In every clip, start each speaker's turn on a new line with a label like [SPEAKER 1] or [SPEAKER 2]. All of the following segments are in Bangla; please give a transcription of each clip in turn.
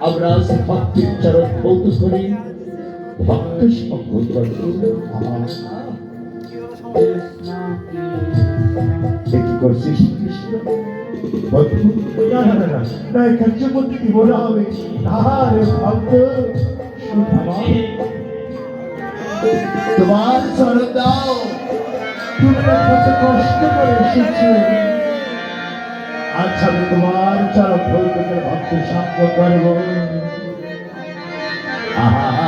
[SPEAKER 1] আমরা ভক্তির চরণ বলতে করি কৃষ্ণ
[SPEAKER 2] বন্ধু না না না না এখান না আমি আরে ভক্ত সুধামা
[SPEAKER 1] তোমার চরণ দাও
[SPEAKER 2] তুমি কত কষ্ট করে এসেছ আচ্ছা আমি তোমার চরণ ধরতে ভক্ত সঙ্গ করব
[SPEAKER 1] আহা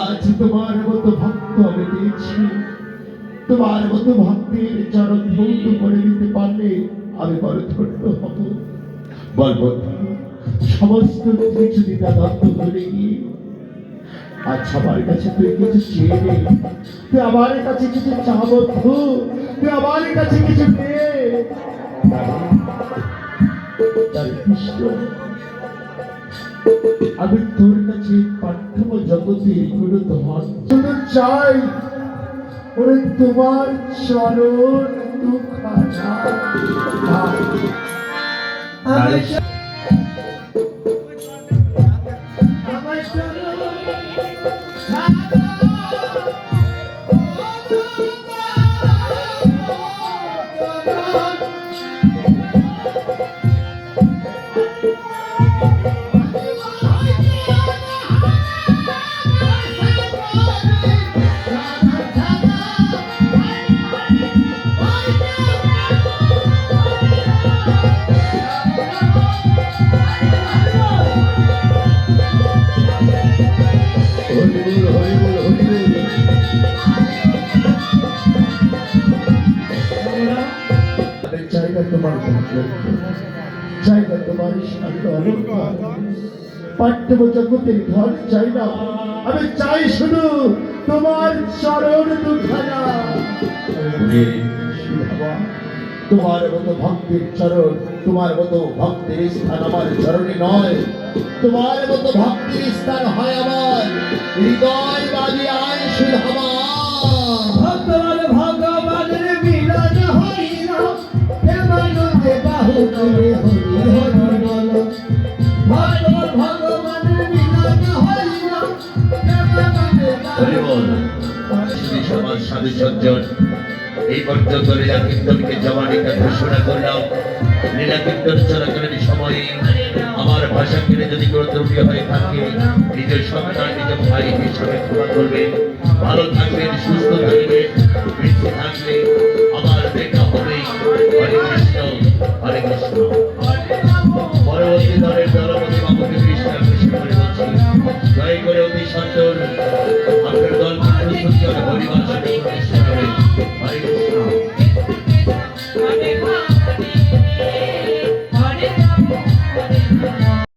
[SPEAKER 1] আজ তোমার মতো ভক্ত আমি পেয়েছি। তোমার মতো ভক্তির চরণ ধৌত করে দিতে পারলে আমি বড় ধন্য হব। বল বন্ধু, সমস্ত কিছু গিয়ে আচ্ছা আমার কাছে তুই কিছু চেয়ে নে। তুই আমার কাছে কিছু চা বন্ধু, তুই আমার কাছে কিছু কৃষ্ণ, আমি তোর কাছে পাঠ্যম জগতে কোনো তোমার শুধু চাই ওরে তোমার চরণ দুখানা তোমার না তোমার শান্ত অলঙ্কার চাই না আমি চাই শুধু তোমার চরণ দুখানা তোমার মতো ভক্তির চরণ তোমার মতো ভক্তির স্থান আমার চরণে নয়। তোমার মতো ভক্তির স্থান হয় আমার। হৃদয় বাজি আয় সুধামা
[SPEAKER 3] ভগবান
[SPEAKER 1] আমার ভাষা কেড়ে যদি কোনো ত্রুটি হয়ে থাকে, নিজের সন্তান, নিজের ভাই হিসাবে ক্ষমা করবেন ভালো থাকবেন, সুস্থ থাকবেন থাকলে